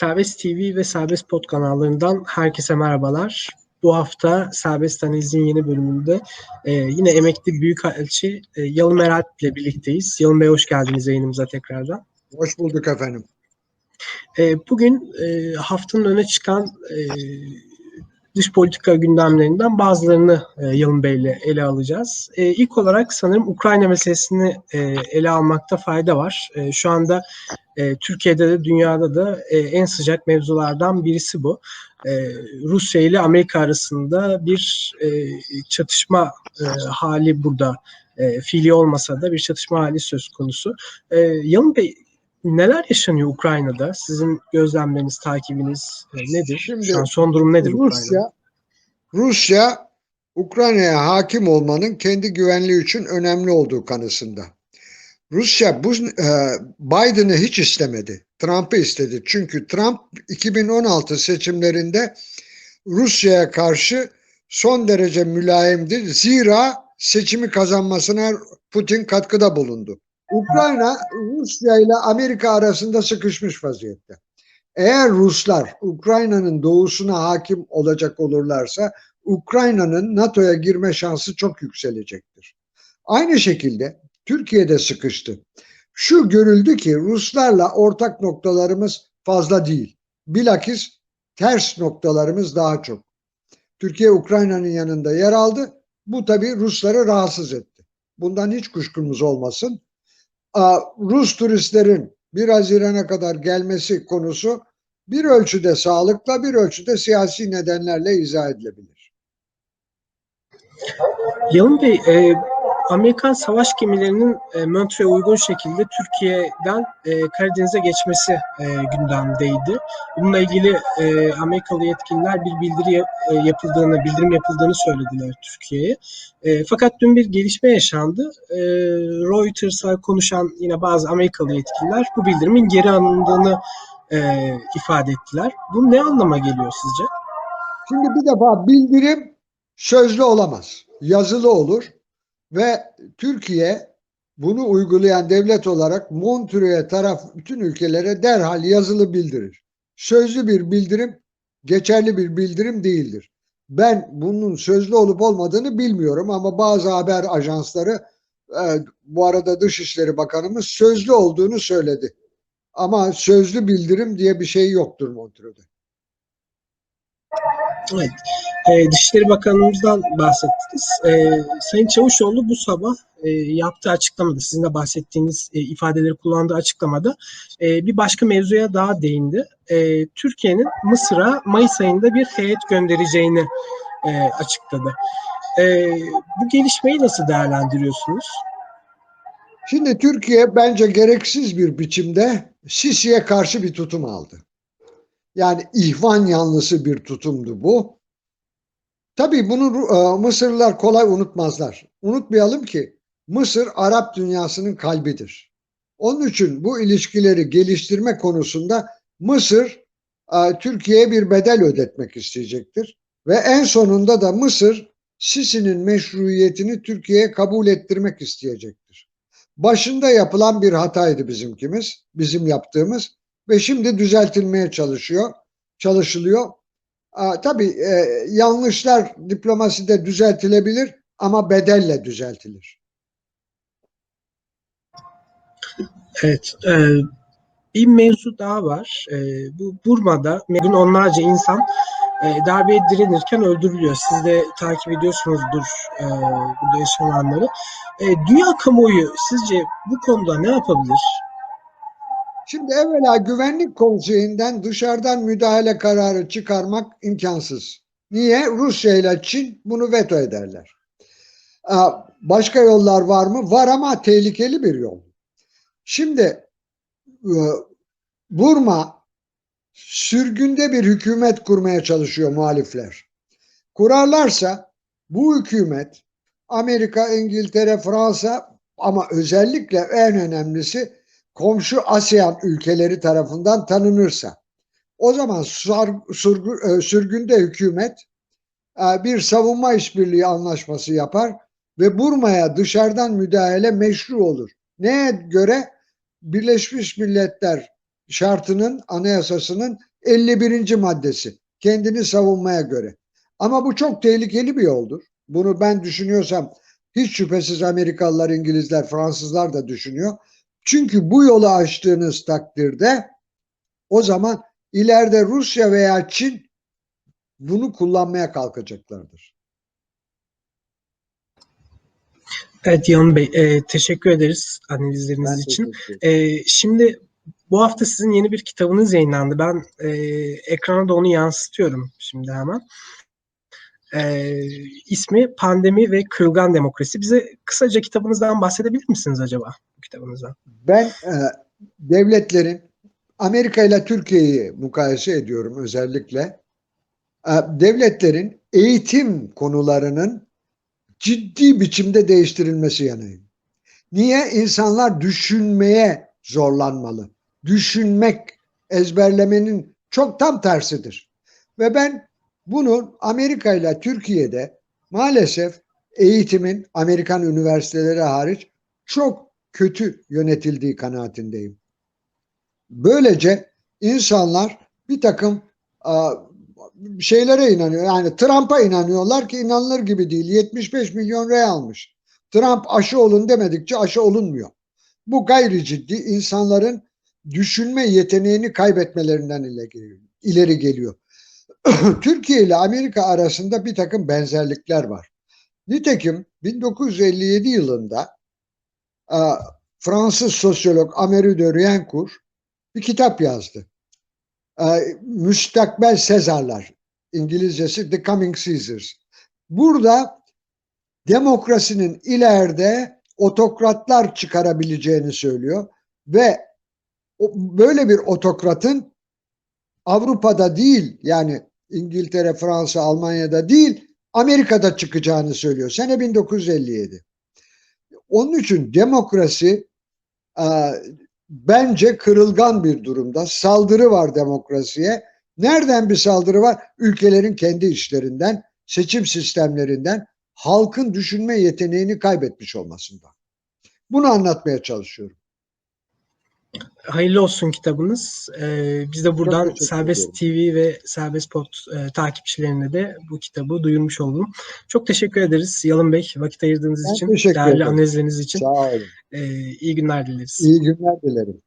Serbest TV ve Serbest Pod kanallarından herkese merhabalar. Bu hafta Serbest Analiz'in yeni bölümünde e, yine emekli Büyükelçi e, Yalın Meralp ile birlikteyiz. Yalın Bey hoş geldiniz yayınımıza tekrardan. Hoş bulduk efendim. E, bugün e, haftanın öne çıkan e, dış politika gündemlerinden bazılarını e, Yalın Bey ile ele alacağız. E, ilk olarak sanırım Ukrayna meselesini e, ele almakta fayda var. E, şu anda e, Türkiye'de de dünyada da e, en sıcak mevzulardan birisi bu. E, Rusya ile Amerika arasında bir e, çatışma e, hali burada e, fiili olmasa da bir çatışma hali söz konusu. E, Yalın Bey neler yaşanıyor Ukrayna'da? Sizin gözlemleriniz, takibiniz e, nedir? Şimdi Şu an son durum nedir Rusya, Ukrayna'da? Rusya Ukrayna'ya hakim olmanın kendi güvenliği için önemli olduğu kanısında. Rusya bu e, Biden'ı hiç istemedi. Trump'ı istedi. Çünkü Trump 2016 seçimlerinde Rusya'ya karşı son derece mülayimdi. Zira seçimi kazanmasına Putin katkıda bulundu. Ukrayna Rusya ile Amerika arasında sıkışmış vaziyette. Eğer Ruslar Ukrayna'nın doğusuna hakim olacak olurlarsa Ukrayna'nın NATO'ya girme şansı çok yükselecektir. Aynı şekilde Türkiye'de sıkıştı. Şu görüldü ki Ruslarla ortak noktalarımız fazla değil. Bilakis ters noktalarımız daha çok. Türkiye Ukrayna'nın yanında yer aldı. Bu tabii Rusları rahatsız etti. Bundan hiç kuşkumuz olmasın. Rus turistlerin 1 Haziran'a kadar gelmesi konusu bir ölçüde sağlıkla bir ölçüde siyasi nedenlerle izah edilebilir. Yalın Bey, e, Amerikan savaş gemilerinin e, Montreux'e uygun şekilde Türkiye'den e, Karadeniz'e geçmesi e, gündemdeydi. Bununla ilgili e, Amerikalı yetkililer bir bildiri e, yapıldığını, bildirim yapıldığını söylediler Türkiye'ye. E, fakat dün bir gelişme yaşandı. E, Reuters'a konuşan yine bazı Amerikalı yetkililer bu bildirimin geri alındığını e, ifade ettiler. Bu ne anlama geliyor sizce? Şimdi bir defa bildirim sözlü olamaz. Yazılı olur ve Türkiye bunu uygulayan devlet olarak Montreux'e taraf bütün ülkelere derhal yazılı bildirir. Sözlü bir bildirim geçerli bir bildirim değildir. Ben bunun sözlü olup olmadığını bilmiyorum ama bazı haber ajansları e, bu arada Dışişleri Bakanımız sözlü olduğunu söyledi. Ama sözlü bildirim diye bir şey yoktur Montreux'de. Evet. E, Dışişleri Bakanımızdan bahsettiniz. E, Sayın Çavuşoğlu bu sabah e, yaptığı açıklamada, sizin de bahsettiğiniz e, ifadeleri kullandığı açıklamada e, bir başka mevzuya daha değindi. E, Türkiye'nin Mısır'a Mayıs ayında bir heyet göndereceğini e, açıkladı. E, bu gelişmeyi nasıl değerlendiriyorsunuz? Şimdi Türkiye bence gereksiz bir biçimde Sisi'ye karşı bir tutum aldı. Yani ihvan yanlısı bir tutumdu bu. Tabii bunu e, Mısırlılar kolay unutmazlar. Unutmayalım ki Mısır Arap dünyasının kalbidir. Onun için bu ilişkileri geliştirme konusunda Mısır e, Türkiye'ye bir bedel ödetmek isteyecektir. Ve en sonunda da Mısır Sisi'nin meşruiyetini Türkiye'ye kabul ettirmek isteyecektir. Başında yapılan bir hataydı bizimkimiz, bizim yaptığımız ve şimdi düzeltilmeye çalışıyor, çalışılıyor. Aa, tabii e, yanlışlar diplomaside düzeltilebilir ama bedelle düzeltilir. Evet. E, bir mevzu daha var. E, bu Burma'da bugün onlarca insan e, darbeye direnirken öldürülüyor. Siz de takip ediyorsunuzdur e, burada yaşananları. E, dünya kamuoyu sizce bu konuda ne yapabilir? Şimdi evvela güvenlik konseyinden dışarıdan müdahale kararı çıkarmak imkansız. Niye? Rusya ile Çin bunu veto ederler. Başka yollar var mı? Var ama tehlikeli bir yol. Şimdi Burma sürgünde bir hükümet kurmaya çalışıyor muhalifler. Kurarlarsa bu hükümet Amerika, İngiltere, Fransa ama özellikle en önemlisi komşu ASEAN ülkeleri tarafından tanınırsa o zaman sürgünde hükümet bir savunma işbirliği anlaşması yapar ve Burma'ya dışarıdan müdahale meşru olur. Neye göre? Birleşmiş Milletler şartının anayasasının 51. maddesi. Kendini savunmaya göre. Ama bu çok tehlikeli bir yoldur. Bunu ben düşünüyorsam hiç şüphesiz Amerikalılar, İngilizler, Fransızlar da düşünüyor. Çünkü bu yolu açtığınız takdirde o zaman ileride Rusya veya Çin bunu kullanmaya kalkacaklardır. Evet Yalın Bey, e, teşekkür ederiz analizleriniz Ben için. E, şimdi bu hafta sizin yeni bir kitabınız yayınlandı. Ben e, ekrana da onu yansıtıyorum şimdi hemen. E, ismi Pandemi ve Kırılgan Demokrasi. Bize kısaca kitabınızdan bahsedebilir misiniz acaba? Bu kitabınızdan. Ben e, devletlerin Amerika ile Türkiye'yi mukayese ediyorum özellikle. E, devletlerin eğitim konularının ciddi biçimde değiştirilmesi yanıyım. Niye? İnsanlar düşünmeye zorlanmalı. Düşünmek, ezberlemenin çok tam tersidir. Ve ben bunun Amerika ile Türkiye'de maalesef eğitimin Amerikan üniversiteleri hariç çok kötü yönetildiği kanaatindeyim. Böylece insanlar bir takım şeylere inanıyor. Yani Trump'a inanıyorlar ki inanılır gibi değil. 75 milyon rey almış. Trump aşı olun demedikçe aşı olunmuyor. Bu gayri ciddi insanların düşünme yeteneğini kaybetmelerinden ileri geliyor. Türkiye ile Amerika arasında bir takım benzerlikler var. Nitekim 1957 yılında e, Fransız sosyolog Améry de Riencourt bir kitap yazdı. E, Müstakbel Sezarlar. İngilizcesi The Coming Caesars. Burada demokrasinin ileride otokratlar çıkarabileceğini söylüyor ve böyle bir otokratın Avrupa'da değil yani İngiltere, Fransa, Almanya'da değil Amerika'da çıkacağını söylüyor. Sene 1957. Onun için demokrasi e, bence kırılgan bir durumda. Saldırı var demokrasiye. Nereden bir saldırı var? Ülkelerin kendi işlerinden, seçim sistemlerinden, halkın düşünme yeteneğini kaybetmiş olmasından. Bunu anlatmaya çalışıyorum. Hayırlı olsun kitabınız. Ee, biz de buradan teşekkür Serbest TV ve Serbest Pod e, takipçilerine de bu kitabı duyurmuş oldum. Çok teşekkür ederiz Yalın Bey vakit ayırdığınız Ben için, değerli ederim. analizleriniz için. Sağ olun. Ee, iyi günler dileriz. İyi günler dilerim.